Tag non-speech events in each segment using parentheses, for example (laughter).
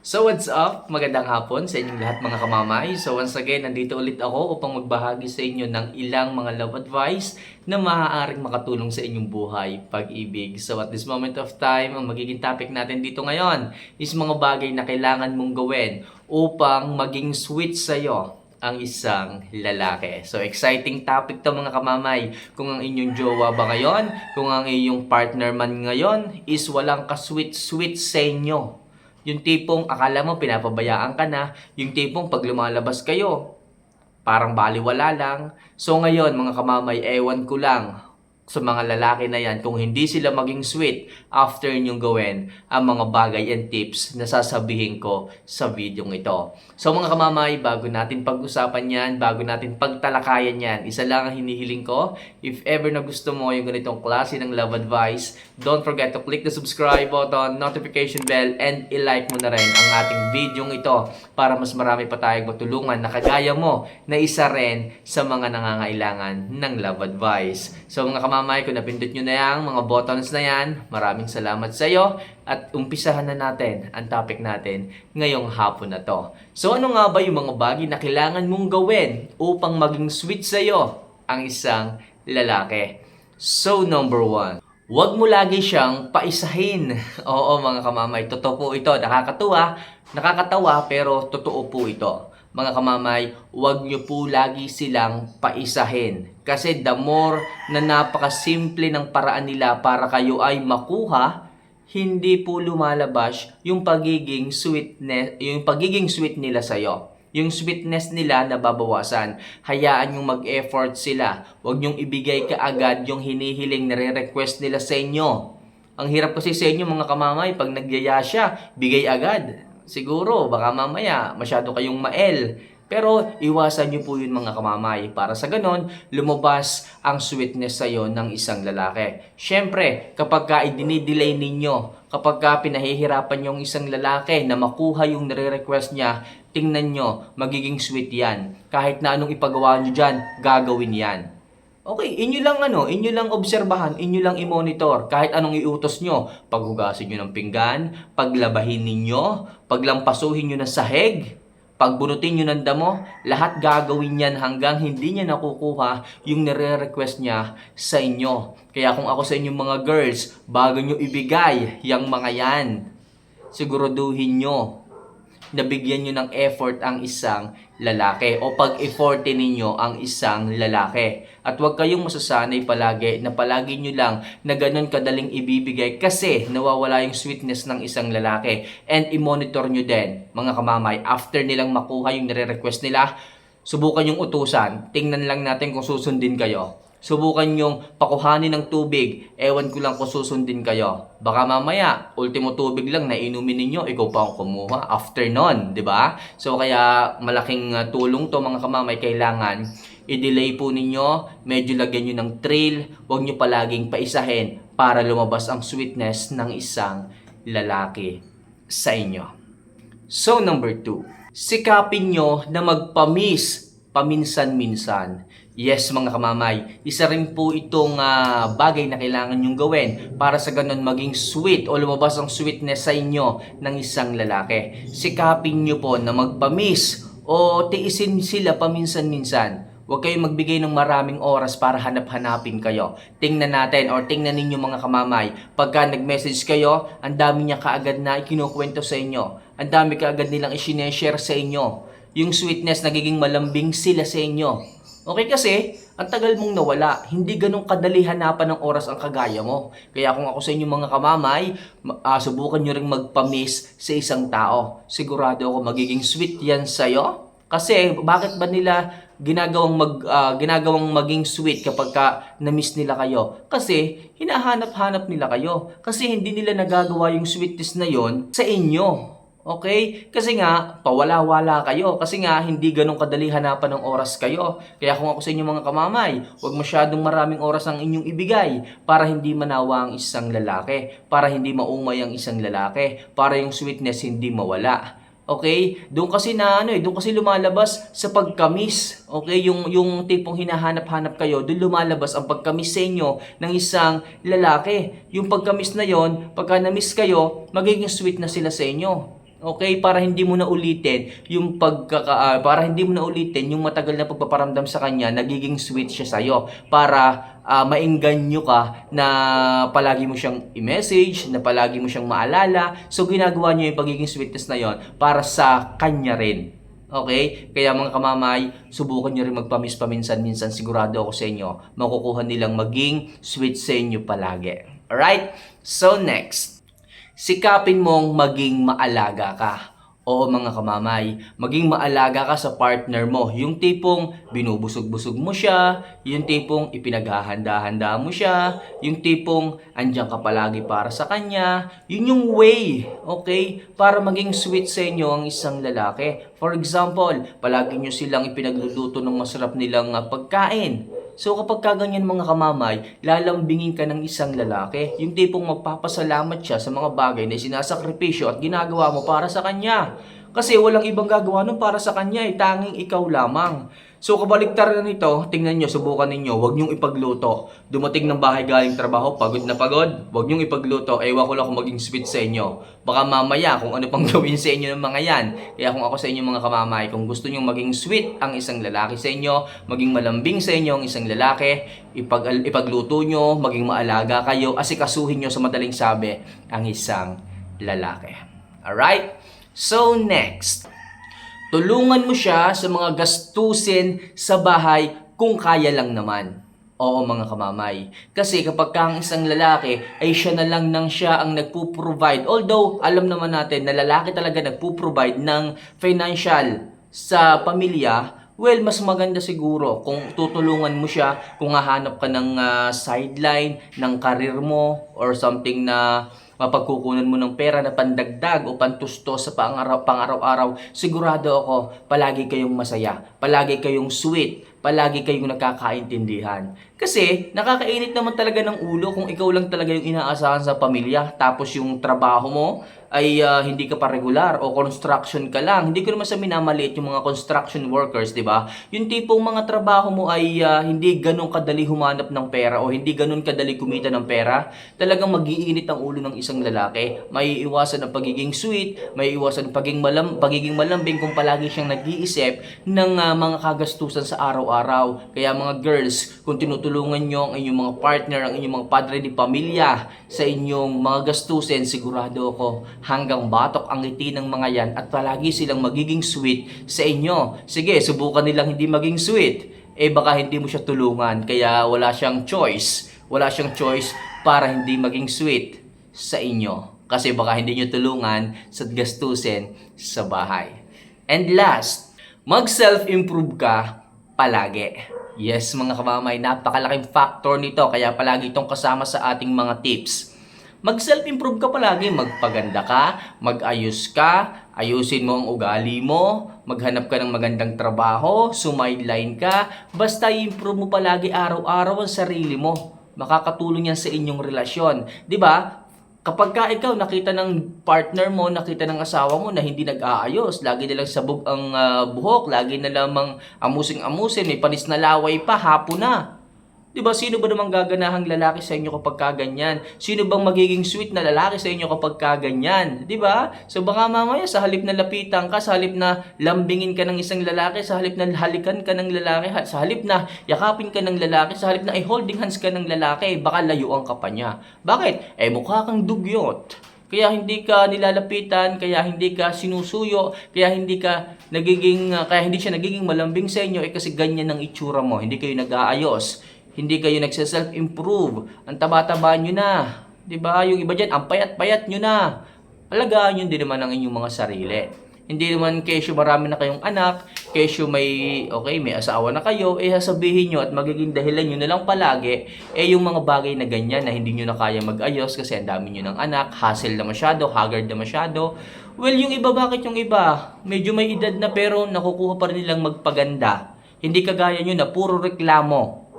So what's up? Magandang hapon sa inyong lahat mga kamamay. So once again, nandito ulit ako upang magbahagi sa inyo ng ilang mga love advice na maaaring makatulong sa inyong buhay, pag-ibig. So at this moment of time, ang magiging topic natin dito ngayon is mga bagay na kailangan mong gawin upang maging sweet sa'yo ang isang lalaki. So, exciting topic to mga kamamay. Kung ang inyong jowa ba ngayon, kung ang iyong partner man ngayon is walang ka-sweet-sweet sa inyo. Yung tipong akala mo pinapabayaan ka na, yung tipong pag lumalabas kayo, parang baliwala lang. So ngayon mga kamamay, ewan ko lang sa mga lalaki na yan kung hindi sila maging sweet after nyong gawin ang mga bagay and tips na sasabihin ko sa video ito. So mga kamamay, bago natin pag-usapan yan, bago natin pagtalakayan yan, isa lang ang hinihiling ko. If ever na gusto mo yung ganitong klase ng love advice, don't forget to click the subscribe button, notification bell, and i-like mo na rin ang ating video ito para mas marami pa tayong matulungan na kagaya mo na isa rin sa mga nangangailangan ng love advice. So mga kamamay, kung napindot nyo na yan, mga buttons na yan, maraming salamat sa iyo at umpisahan na natin ang topic natin ngayong hapon na to. So ano nga ba yung mga bagay na kailangan mong gawin upang maging sweet sa iyo ang isang lalaki? So number one, Huwag mo lagi siyang paisahin. (laughs) Oo mga kamamay, totoo po ito. Nakakatuwa, nakakatawa pero totoo po ito. Mga kamamay, huwag niyo po lagi silang paisahin. Kasi the more na napakasimple ng paraan nila para kayo ay makuha, hindi po lumalabas yung pagiging sweetness, yung pagiging sweet nila sa iyo. Yung sweetness nila nababawasan. Hayaan yung mag-effort sila. Huwag niyong ibigay kaagad yung hinihiling na request nila sa inyo. Ang hirap kasi sa inyo mga kamamay, pag nagyaya siya, bigay agad. Siguro, baka mamaya, masyado kayong mael. Pero iwasan niyo po yun mga kamamay para sa ganon lumabas ang sweetness sa iyo ng isang lalaki. Siyempre, kapag ka idinidelay ninyo, kapag ka pinahihirapan yung isang lalaki na makuha yung nire-request niya, tingnan nyo, magiging sweet yan. Kahit na anong ipagawa nyo dyan, gagawin yan. Okay, inyo lang ano, inyo lang obserbahan, inyo lang i-monitor kahit anong iutos nyo. Paghugasin nyo ng pinggan, paglabahin ninyo, paglampasuhin nyo ng sahig, pagbunutin nyo ng damo, lahat gagawin yan hanggang hindi niya nakukuha yung nire-request niya sa inyo. Kaya kung ako sa inyong mga girls, bago nyo ibigay yung mga yan, siguraduhin nyo na bigyan nyo ng effort ang isang lalaki o pag-effortin ninyo ang isang lalaki. At huwag kayong masasanay palagi na palagi nyo lang na ganun kadaling ibibigay kasi nawawala yung sweetness ng isang lalaki. And i-monitor nyo din, mga kamamay, after nilang makuha yung nire-request nila, subukan yung utusan. Tingnan lang natin kung susundin kayo. Subukan yung pakuhanin ng tubig. Ewan ko lang kung susundin kayo. Baka mamaya, ultimo tubig lang na inumin ninyo, ikaw pa ang kumuha. After nun, di ba? So kaya malaking uh, tulong to mga kamamay. Kailangan i-delay po ninyo. Medyo lagyan nyo ng trail. Huwag nyo palaging paisahin para lumabas ang sweetness ng isang lalaki sa inyo. So number two, sikapin nyo na magpamis paminsan-minsan. Yes, mga kamamay, isa rin po itong ah, bagay na kailangan nyong gawin para sa ganun maging sweet o lumabas ang sweetness sa inyo ng isang lalaki. Sikapin nyo po na magpamis o tiisin sila paminsan-minsan. Huwag kayong magbigay ng maraming oras para hanap-hanapin kayo. Tingnan natin or tingnan ninyo mga kamamay. Pagka nag-message kayo, ang dami niya kaagad na ikinukwento sa inyo. Ang dami kaagad nilang isineshare sa inyo. Yung sweetness, nagiging malambing sila sa inyo. Okay kasi, ang tagal mong nawala, hindi ganun kadali hanapan ng oras ang kagaya mo. Kaya kung ako sa inyo mga kamamay, ma- ah, subukan nyo rin magpamis sa isang tao. Sigurado ako magiging sweet yan sa'yo. Kasi bakit ba nila ginagawang mag ah, ginagawang maging sweet kapag ka na-miss nila kayo? Kasi hinahanap-hanap nila kayo. Kasi hindi nila nagagawa yung sweetness na yon sa inyo. Okay? Kasi nga, pawala-wala kayo. Kasi nga, hindi ganun kadali hanapan ng oras kayo. Kaya kung ako sa inyo mga kamamay, huwag masyadong maraming oras ang inyong ibigay para hindi manawa ang isang lalaki. Para hindi maumay ang isang lalaki. Para yung sweetness hindi mawala. Okay? Doon kasi na ano eh, doon kasi lumalabas sa pagkamis. Okay? Yung yung tipong hinahanap-hanap kayo, doon lumalabas ang pagkamis sa inyo ng isang lalaki. Yung pagkamis na yon, pagka na-miss kayo, magiging sweet na sila sa inyo. Okay, para hindi mo na ulitin yung pagkaka ah, para hindi mo na ulitin yung matagal na pagpaparamdam sa kanya, nagiging sweet siya sa para ah, maengganyo ka na palagi mo siyang i-message, na palagi mo siyang maalala. So ginagawa niyo yung pagiging sweetness na yon para sa kanya rin. Okay? Kaya mga kamamay, subukan nyo rin magpamis paminsan-minsan. Sigurado ako sa inyo, makukuha nilang maging sweet sa inyo palagi. Alright? So next, sikapin mong maging maalaga ka. Oo mga kamamay, maging maalaga ka sa partner mo. Yung tipong binubusog-busog mo siya, yung tipong ipinaghahanda-handa mo siya, yung tipong andyan ka palagi para sa kanya. Yun yung way, okay? Para maging sweet sa inyo ang isang lalaki. For example, palagi nyo silang ipinagluluto ng masarap nilang ah, pagkain. So kapag kaganyan mga kamamay, lalambingin ka ng isang lalaki. Yung tipong magpapasalamat siya sa mga bagay na sinasakripisyo at ginagawa mo para sa kanya. Kasi walang ibang gagawa nun para sa kanya, eh, tanging ikaw lamang. So kabaliktaran nito, tingnan nyo, subukan ninyo, huwag nyong ipagluto. Dumating ng bahay galing trabaho, pagod na pagod, huwag nyong ipagluto. Ewan ko lang kung maging sweet sa inyo. Baka mamaya kung ano pang (laughs) gawin sa inyo ng mga yan. Kaya kung ako sa inyo mga kamamay, kung gusto nyong maging sweet ang isang lalaki sa inyo, maging malambing sa inyo ang isang lalaki, ipag, ipagluto nyo, maging maalaga kayo, asikasuhin nyo sa madaling sabi ang isang lalaki. Alright? So next, tulungan mo siya sa mga gastusin sa bahay kung kaya lang naman. Oo mga kamamay. Kasi kapag ka ang isang lalaki ay siya na lang nang siya ang nagpo-provide. Although alam naman natin na lalaki talaga nagpo-provide ng financial sa pamilya, well, mas maganda siguro kung tutulungan mo siya, kung hahanap ka ng ah, sideline ng karir mo or something na mapagkukunan mo ng pera na pandagdag o pantusto sa pangaraw, pang-araw-araw, sigurado ako, palagi kayong masaya, palagi kayong sweet, palagi kayong nagkakaintindihan. Kasi nakakainit naman talaga ng ulo kung ikaw lang talaga yung inaasahan sa pamilya, tapos yung trabaho mo ay ah, hindi ka pa regular o construction ka lang. Hindi ko naman sa minamaliit yung mga construction workers, di ba? Yung tipong mga trabaho mo ay ah, hindi ganun kadali humanap ng pera o hindi ganun kadali kumita ng pera. Talagang magiinit ang ulo ng isang lalaki. May iwasan ang pagiging sweet, may iwasan pagiging, malam, pagiging malambing kung palagi siyang nag-iisip ng ah, mga kagastusan sa araw-araw. Kaya mga girls, kung tinutulungan nyo ang inyong mga partner, ang inyong mga padre di pamilya sa inyong mga gastusin, sigurado ako hanggang batok ang ngiti ng mga yan at palagi silang magiging sweet sa inyo. Sige, subukan nilang hindi maging sweet. Eh baka hindi mo siya tulungan kaya wala siyang choice. Wala siyang choice para hindi maging sweet sa inyo. Kasi baka hindi nyo tulungan sa gastusin sa bahay. And last, mag-self-improve ka palagi. Yes, mga kamamay, napakalaking factor nito kaya palagi itong kasama sa ating mga tips. Mag-self-improve ka palagi, magpaganda ka, mag-ayos ka, ayusin mo ang ugali mo, maghanap ka ng magandang trabaho, sumideline ka, basta i-improve mo palagi araw-araw ang sarili mo. Makakatulong yan sa inyong relasyon. 'Di ba? Kapag ka ikaw nakita ng partner mo, nakita ng asawa mo na hindi nag-aayos, lagi na lang sabog ang ah, buhok, lagi na lamang amusing-amusin, may panis na laway pa, hapon na. 'Di ba? Sino ba namang gaganahang lalaki sa inyo kapag kaganyan? Sino bang magiging sweet na lalaki sa inyo kapag kaganyan? 'Di ba? So baka mamaya sa halip na lapitan ka, sa halip na lambingin ka ng isang lalaki, sa halip na halikan ka ng lalaki, sa halip na yakapin ka ng lalaki, sa halip na i-holding hands ka ng lalaki, baka layuan ka pa niya. Bakit? Eh mukha kang dugyot. Kaya hindi ka nilalapitan, kaya hindi ka sinusuyo, kaya hindi ka nagiging kaya hindi siya nagiging malambing sa inyo eh kasi ganyan ang itsura mo. Hindi kayo nag-aayos. Hindi kayo nagse-self-improve. Ang taba-taba nyo na. 'Di ba? Yung iba diyan, ang payat-payat nyo na. Alagaan nyo din naman ang inyong mga sarili. Hindi naman kesyo marami na kayong anak, kesyo may, okay, may asawa na kayo, eh sasabihin nyo at magiging dahilan nyo na lang palagi, eh yung mga bagay na ganyan na hindi nyo na kaya mag-ayos kasi ang dami nyo ng anak, hassle na masyado, haggard na masyado. Well, yung iba, bakit yung iba? Medyo may edad na pero nakukuha pa rin nilang magpaganda. Hindi kagaya nyo na puro reklamo.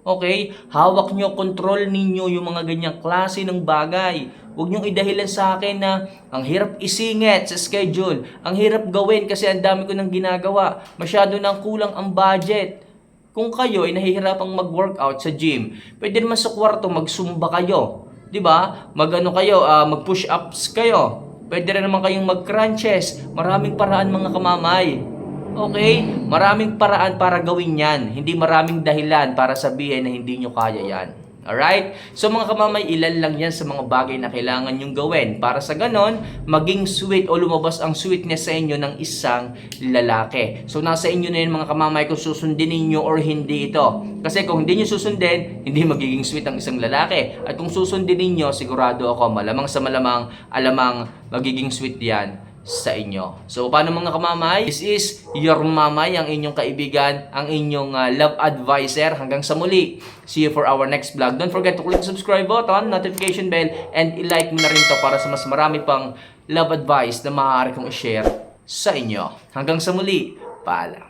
Okay? Hawak nyo, control ninyo yung mga ganyang klase ng bagay. Huwag nyo idahilan sa akin na ang hirap isingit sa schedule. Ang hirap gawin kasi ang dami ko nang ginagawa. Masyado nang kulang ang budget. Kung kayo ay nahihirapang mag-workout sa gym, pwede naman sa kwarto magsumba kayo. 'Di ba? Magano kayo, ah, mag-push ups kayo. Pwede rin naman kayong mag-crunches. Maraming paraan mga kamamay. Okay? Maraming paraan para gawin yan. Hindi maraming dahilan para sabihin na hindi nyo kaya yan. Alright? So mga kamamay, ilan lang yan sa mga bagay na kailangan nyong gawin para sa ganon, maging sweet o lumabas ang sweetness sa inyo ng isang lalaki. So nasa inyo na yun mga kamamay kung susundin ninyo or hindi ito. Kasi kung hindi nyo susundin, hindi magiging sweet ang isang lalaki. At kung susundin ninyo, sigurado ako, malamang sa malamang, alamang magiging sweet yan sa inyo. So, paano mga kamamay? This is your mamay, ang inyong kaibigan, ang inyong uh, love advisor. Hanggang sa muli. See you for our next vlog. Don't forget to click subscribe button, notification bell, and i-like mo na rin to para sa mas marami pang love advice na maaari kong i-share sa inyo. Hanggang sa muli. Paalam.